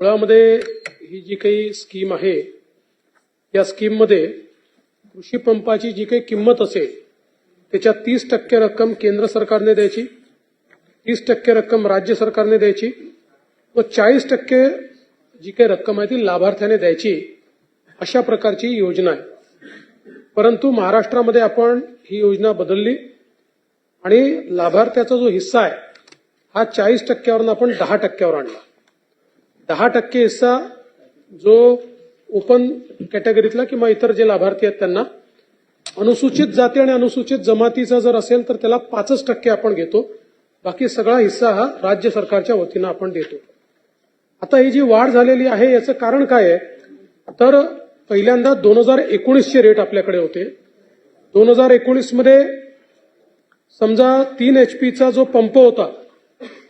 मुळामध्ये ही जी काही स्कीम आहे या स्कीममध्ये कृषी पंपाची जी काही किंमत असेल त्याच्यात तीस टक्के रक्कम केंद्र सरकारने द्यायची तीस टक्के रक्कम राज्य सरकारने द्यायची व चाळीस टक्के जी काही रक्कम आहे ती लाभार्थ्याने द्यायची अशा प्रकारची योजना आहे. परंतु महाराष्ट्रामध्ये आपण ही योजना बदलली आणि लाभार्थ्याचा जो हिस्सा आहे हा चाळीस टक्क्यावरून आपण दहा टक्क्यावर आणला. दहा टक्के हिस्सा जो ओपन कॅटेगरीतला किंवा इतर जे लाभार्थी आहेत त्यांना अनुसूचित जाती आणि अनुसूचित जमातीचा जर असेल तर त्याला पाचच टक्के आपण घेतो. बाकी सगळा हिस्सा हा राज्य सरकारच्या वतीनं आपण देतो. आता ही जी वाढ झालेली आहे याचं कारण काय आहे? तर पहिल्यांदा दोन हजार एकोणीसचे रेट आपल्याकडे होते. दोन हजार एकोणीसमध्ये समजा तीन एच पीचा जो पंप होता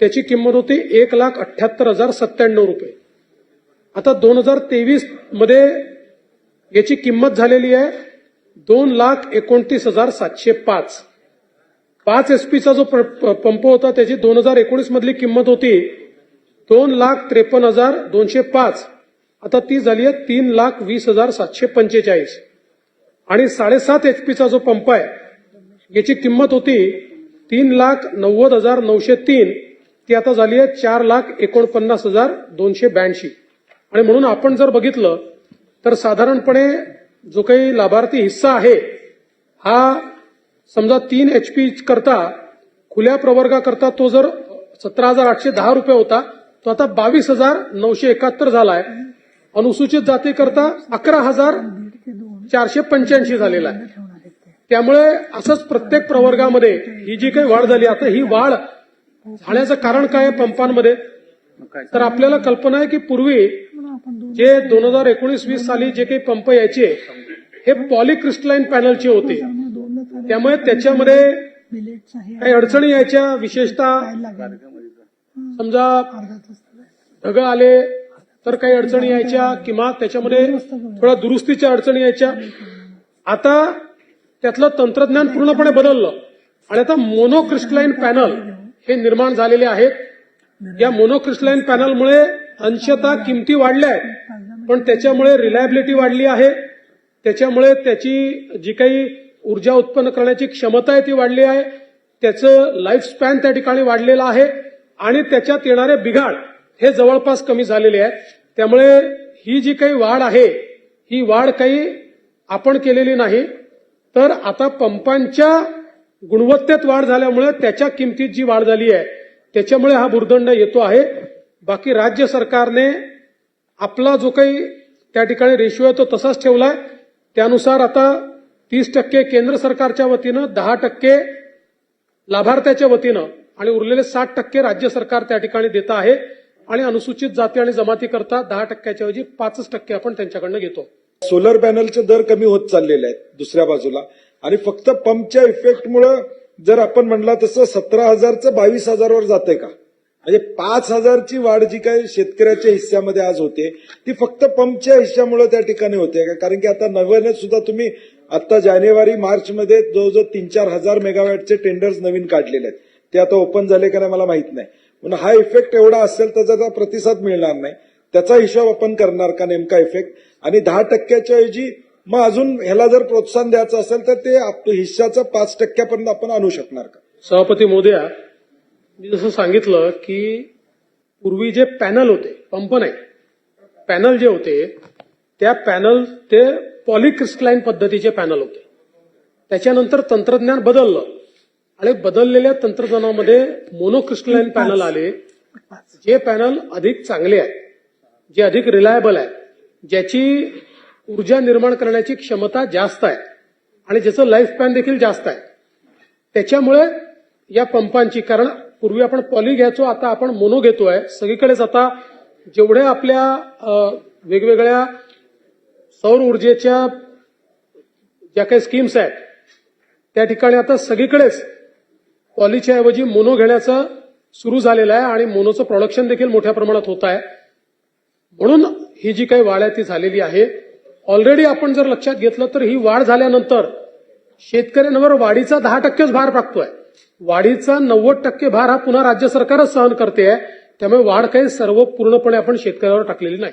त्याची किंमत होती एक लाख अठ्याहत्तर हजार सत्त्याण्णव रुपये. आता दोन हजार तेवीसमध्ये याची किंमत झालेली आहे दोन लाख एकोणतीस हजार सातशे पाच. पाच एसपीचा जो पंप होता त्याची दोन हजार एकोणीस मधली किंमत होती दोन लाख त्रेपन्न हजार दोनशे पाच. आता ती झाली आहे तीन लाख वीस हजार सातशे पंचेचाळीस. आणि साडेसात एच पीचा जो पंप आहे याची किंमत होती तीन लाख नव्वद हजार नऊशे तीन. ती आता झाली आहे चार लाख एकोणपन्नास हजार दोनशे ब्याऐंशी. आणि म्हणून आपण जर बघितलं तर साधारणपणे जो काही लाभार्थी हिस्सा आहे हा समजा तीन एच पी करता खुल्या प्रवर्गाकरता तो जर सतरा हजार आठशे दहा रुपये होता तो आता बावीस हजार नऊशे एकाहत्तर झालाय. अनुसूचित जातीकरता अकरा हजार चारशे पंच्याऐंशी झालेला आहे. त्यामुळे असंच प्रत्येक प्रवर्गामध्ये ही जी काही वाढ झाली आता ही वाढ झाण्याचं कारण काय आहे पंपांमध्ये? तर आपल्याला कल्पना आहे की पूर्वी जे दोन हजार एकोणीस वीस साली जे काही पंप यायचे हे पॉलिक्रिस्टलाइन पॅनलचे होते. त्यामुळे त्याच्यामध्ये काही अडचणी यायच्या विशेषतः समजा ढग आले तर काही अडचणी यायच्या किंवा त्याच्यामध्ये थोड्या दुरुस्तीच्या अडचणी यायच्या. आता त्यातलं तंत्रज्ञान पूर्णपणे बदललं. आणि आता मोनोक्रिस्टलाईन पॅनल हे निर्माण झालेले आहेत. या मोनोक्रिस्टलाईन पॅनलमुळे अंशतः किमती वाढल्या आहेत. पण त्याच्यामुळे रिलायबिलिटी वाढली आहे. त्याच्यामुळे त्याची जी काही ऊर्जा उत्पन्न करण्याची क्षमता आहे ती वाढली आहे. त्याचं लाईफ स्पॅन त्या ठिकाणी वाढलेलं आहे. आणि त्याच्यात येणारे बिघाड हे जवळपास कमी झालेले आहेत. त्यामुळे ही जी काही वाढ आहे ही वाढ काही आपण केलेली नाही. तर आता पंपांच्या गुणवत्तेत वाढ झाल्यामुळे त्याच्या किमतीत जी वाढ झाली आहे त्याच्यामुळे हा भूर्दंड येतो आहे. बाकी राज्य सरकारने आपला जो काही त्या ठिकाणी रेशो आहे तो तसाच ठेवलाय त्यानुसार आता तीस टक्के केंद्र सरकारच्या वतीनं दहा टक्के लाभार्थ्याच्या वतीनं आणि उरलेले साठ टक्के राज्य सरकार त्या ठिकाणी देत आहे. आणि अनुसूचित जाती आणि जमाती करता दहा टक्क्याच्या ऐवजी पाचच टक्के आपण त्यांच्याकडनं घेतो. सोलर पॅनलचे दर कमी होत चाललेले आहेत दुसऱ्या बाजूला. आणि फक्त पंपच्या इफेक्टमुळं जर आपण म्हणला तसं सतरा हजारचं बावीस हजारवर जाते का? म्हणजे पाच हजारची वाढ जी काही शेतकऱ्याच्या हिस्स्यामध्ये आज होते ती फक्त पंपच्या हिस्स्यामुळे त्या ठिकाणी होते. का कारण की आता नव्याने सुद्धा तुम्ही आता जानेवारी मार्च मध्ये जवळजवळ तीन चार हजार मेगावॅटचे टेंडर्स नवीन काढलेले आहेत. ते आता ओपन झाले का नाही मला माहीत नाही. म्हणून हा इफेक्ट एवढा असेल तर त्याचा प्रतिसाद मिळणार नाही. त्याचा हिशोब आपण करणार का नेमका इफेक्ट आणि दहा टक्क्याच्या ऐवजी मग अजून ह्याला जर प्रोत्साहन द्यायचं असेल तर ते हिस्साचं पाच टक्क्यापर्यंत आपण आणू शकणार का? सभापती मोदया मी जसं सांगितलं की पूर्वी जे पॅनल होते पंप नाही पॅनल जे होते त्या पॅनल ते पॉलिक्रिस्टलाइन पद्धतीचे पॅनल होते. त्याच्यानंतर तंत्रज्ञान बदललं. आणि बदललेल्या तंत्रज्ञानामध्ये मोनोक्रिस्टलाइन पॅनल आले. जे पॅनल अधिक चांगले आहेत. जे अधिक रिलायबल आहे ज्याची ऊर्जा निर्माण करण्याची क्षमता जास्त आहे आणि ज्याचं लाईफ स्पॅन देखील जास्त आहे. त्याच्यामुळे या पंपांची कारण पूर्वी आपण पॉली घ्यायचो आता आपण मोनो घेतोय. सगळीकडेच आता जेवढ्या आपल्या वेगवेगळ्या सौर ऊर्जेच्या ज्या काही स्कीम्स आहेत त्या ठिकाणी आता सगळीकडेच पॉलीच्या ऐवजी मोनो घेण्याचं सुरू झालेलं आहे आणि मोनोचं प्रोडक्शन देखील मोठ्या प्रमाणात होत आहे. म्हणून ही जी काही वाढ आहे ती झालेली आहे. ऑलरेडी आपण जर लक्षात घेतलं तर ही वाढ झाल्यानंतर शेतकऱ्यांवर वाढीचा दहा टक्केच भार टाकतोय वाढीचा नव्वद टक्के भार हा पुन्हा राज्य सरकारच सहन करते त्यामुळे वाढ काही सर्व पूर्णपणे आपण शेतकऱ्यावर टाकलेली नाही.